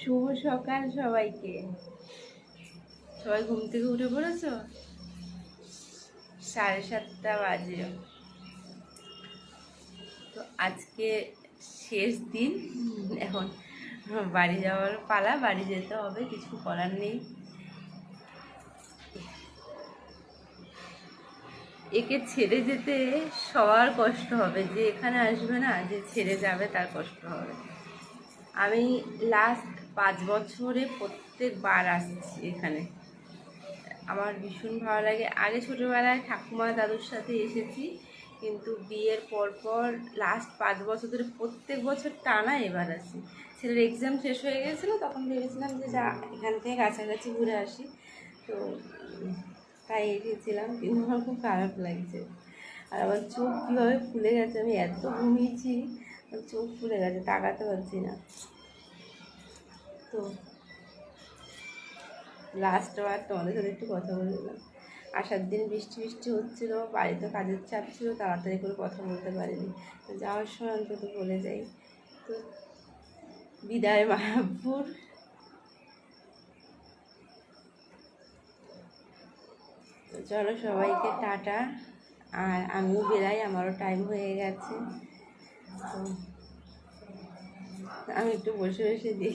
শুভ সকাল সবাইকে। সবাই ঘুম থেকে উঠে পড়েছ? সাড়ে সাতটা বাজে। তো আজকে শেষ দিন। এখন বাড়ি যাওয়ার পালা বাড়ি যেতে হবে কিছু করার নেই। একে ছেড়ে যেতে সবার কষ্ট হবে যে এখানে আসবে না যে ছেড়ে যাবে তার কষ্ট হবে। আমি লাস্ট পাঁচ বছরে প্রত্যেকবার আসছি এখানে। আমার ভীষণ ভালো লাগে। আগে ছোটোবেলায় ঠাকুমা দাদুর সাথে এসেছি, কিন্তু বিয়ের পর পর লাস্ট পাঁচ বছর ধরে প্রত্যেক বছর টানা এবার আসি। ছেলের এক্সাম শেষ হয়ে গেছিল, তখন ভেবেছিলাম যে যা, এখান থেকে কাছাকাছি ঘুরে আসি। তো, তাই এসেছিলাম, কিন্তু আমার খুব খারাপ লাগছে। আর আমার চোখ কীভাবে ফুলে গেছে আমি এত ঘুমিয়েছি। চোখ ফুলে গেছে, তাকাতে পারছি না। তো লাস্ট বার তোমাদের সাথে একটু কথা বলে দিলাম আসার দিন বৃষ্টি বৃষ্টি হচ্ছিল, বাড়িতে কাজের চাপ ছিল, তাড়াতাড়ি করে কথা বলতে পারিনি। তো যাওয়ার সময় অন্তত বলে যাই। তো বিদায় মায়াপুর। চলো সবাইকে টাটা। আর আমিও বেরাই, আমারও টাইম হয়ে গেছে। তো আমি একটু বসে বসে দেখি